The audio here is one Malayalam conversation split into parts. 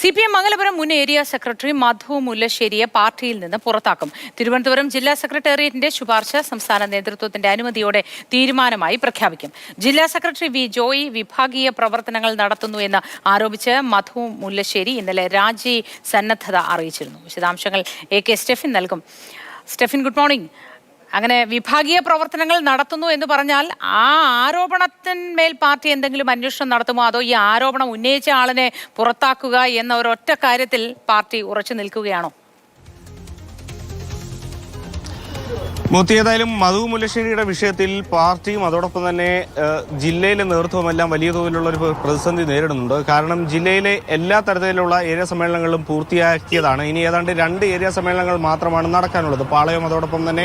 സി പി എം മംഗലപുരം മുൻ ഏരിയ സെക്രട്ടറി മധു മുല്ലശ്ശേരിയെ പാർട്ടിയിൽ നിന്ന് പുറത്താക്കും. തിരുവനന്തപുരം ജില്ലാ സെക്രട്ടേറിയറ്റിന്റെ ശുപാർശ സംസ്ഥാന നേതൃത്വത്തിന്റെ അനുമതിയോടെ തീരുമാനമായി പ്രഖ്യാപിക്കും. ജില്ലാ സെക്രട്ടറി വി ജോയി വിഭാഗീയ പ്രവർത്തനങ്ങൾ നടത്തുന്നു എന്ന് ആരോപിച്ച് മധു മുല്ലശ്ശേരി ഇന്നലെ രാജി സന്നദ്ധത അറിയിച്ചിരുന്നു. വിശദാംശങ്ങൾ എ കെ സ്റ്റെഫിൻ നൽകും. Stephin good morning. അങ്ങനെ വിഭാഗീയ പ്രവർത്തനങ്ങൾ നടത്തുന്നു എന്ന് പറഞ്ഞാൽ ആ ആരോപണത്തിന്മേൽ പാർട്ടി എന്തെങ്കിലും അന്വേഷണം നടത്തുമോ? അതോ ഈ ആരോപണം ഉന്നയിച്ച ആളിനെ പുറത്താക്കുക എന്ന ഒരൊറ്റ കാര്യത്തിൽ പാർട്ടി ഉറച്ചു നിൽക്കുകയാണോ? മൂത്തി ഏതായാലും മധു മുല്ലശ്ശേരിയുടെ വിഷയത്തിൽ പാർട്ടിയും അതോടൊപ്പം തന്നെ ജില്ലയിലെ നേതൃത്വമെല്ലാം വലിയ തോതിലുള്ള ഒരു പ്രതിസന്ധി നേരിടുന്നുണ്ട്. കാരണം ജില്ലയിലെ എല്ലാ തരത്തിലുള്ള ഏരിയ സമ്മേളനങ്ങളും പൂർത്തിയാക്കിയതാണ്. ഇനി ഏതാണ്ട് രണ്ട് ഏരിയ സമ്മേളനങ്ങൾ മാത്രമാണ് നടക്കാനുള്ളത്. പാളയം അതോടൊപ്പം തന്നെ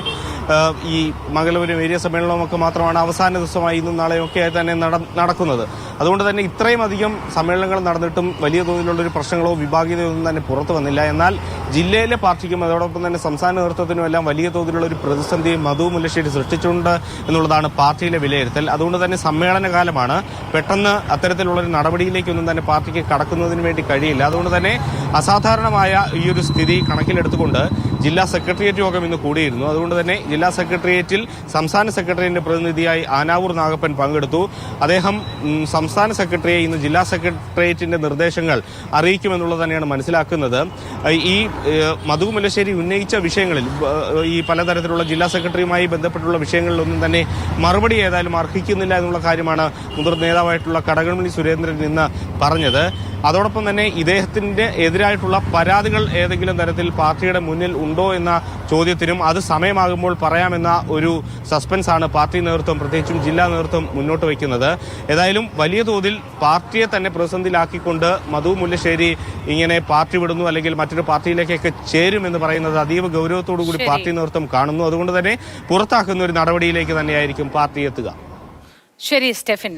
ഈ മംഗലപുരം ഏരിയ സമ്മേളനമൊക്കെ മാത്രമാണ് അവസാന ദിവസമായി ഇന്നും നാളെയും ഒക്കെ തന്നെ നടക്കുന്നത്. അതുകൊണ്ട് തന്നെ ഇത്രയും അധികം സമ്മേളനങ്ങൾ നടന്നിട്ടും വലിയ തോതിലുള്ള ഒരു പ്രശ്നങ്ങളോ വിഭാഗീയതയോ ഒന്നും തന്നെ പുറത്തു വന്നില്ല. എന്നാൽ ജില്ലയിലെ പാർട്ടിക്കും അതോടൊപ്പം തന്നെ സംസ്ഥാന നേതൃത്വത്തിനും എല്ലാം വലിയ തോതിലുള്ള ഒരു പ്രതിസന്ധിയും മധു മുല്ലശ്ശേരി സൃഷ്ടിച്ചിട്ടുണ്ട് എന്നുള്ളതാണ് പാർട്ടിയിലെ വിലയിരുത്തൽ. അതുകൊണ്ട് തന്നെ സമ്മേളന കാലമാണ്. പെട്ടെന്ന് അത്തരത്തിലുള്ള ഒരു നടപടിയിലേക്കൊന്നും തന്നെ പാർട്ടിക്ക് കടക്കുന്നതിന് വേണ്ടി കഴിയില്ല. അതുകൊണ്ട് തന്നെ അസാധാരണമായ ഈ ഒരു സ്ഥിതി കണക്കിലെടുത്തുകൊണ്ട് ജില്ലാ സെക്രട്ടേറിയറ്റ് യോഗം ഇന്ന് കൂടിയിരുന്നു. അതുകൊണ്ട് തന്നെ ജില്ലാ സെക്രട്ടേറിയറ്റിൽ സംസ്ഥാന സെക്രട്ടറിയുടെ പ്രതിനിധിയായി ആനാവൂർ നാഗപ്പൻ പങ്കെടുത്തു. അദ്ദേഹം സംസ്ഥാന സെക്രട്ടറിയെ ഇന്ന് ജില്ലാ സെക്രട്ടേറിയറ്റിന്റെ നിർദ്ദേശങ്ങൾ അറിയിക്കുമെന്നുള്ളത് തന്നെയാണ് മനസ്സിലാക്കുന്നത്. ഈ ഏഹ്, മധു മുല്ലശ്ശേരി ഉന്നയിച്ച വിഷയങ്ങളിൽ ഈ പലതരത്തിലുള്ള ജില്ലാ സെക്രട്ടറിയുമായി ബന്ധപ്പെട്ടുള്ള വിഷയങ്ങളിലൊന്നും തന്നെ മറുപടി ഏതായാലും അർഹിക്കുന്നില്ല എന്നുള്ള കാര്യമാണ് മുതിർന്ന നേതാവായിട്ടുള്ള കടകൺമണി സുരേന്ദ്രൻ ഇന്ന് പറഞ്ഞത്. അതോടൊപ്പം തന്നെ ഇദ്ദേഹത്തിന്റെ എതിരായിട്ടുള്ള പരാതികൾ ഏതെങ്കിലും തരത്തിൽ പാർട്ടിയുടെ മുന്നിൽ ഉണ്ടോ എന്ന ചോദ്യത്തിനും അത് സമയമാകുമ്പോൾ പറയാമെന്ന ഒരു സസ്പെൻസ് ആണ് പാർട്ടി നേതൃത്വം പ്രത്യേകിച്ചും ജില്ലാ നേതൃത്വം മുന്നോട്ട് വയ്ക്കുന്നത്. ഏതായാലും വലിയ തോതിൽ പാർട്ടിയെ തന്നെ പ്രതിസന്ധിയിലാക്കിക്കൊണ്ട് മധു മുല്ലശ്ശേരി ഇങ്ങനെ പാർട്ടി വിടുന്നു അല്ലെങ്കിൽ മറ്റൊരു പാർട്ടിയിലേക്കൊക്കെ ചേരുമെന്ന് പറയുന്നത് അതീവ ഗൗരവത്തോടു കൂടി പാർട്ടി നേതൃത്വം കാണുന്നു. അതുകൊണ്ട് തന്നെ പുറത്താക്കുന്ന ഒരു നടപടിയിലേക്ക് തന്നെയായിരിക്കും പാർട്ടി എത്തുക. ശരി സ്റ്റെഫിൻ.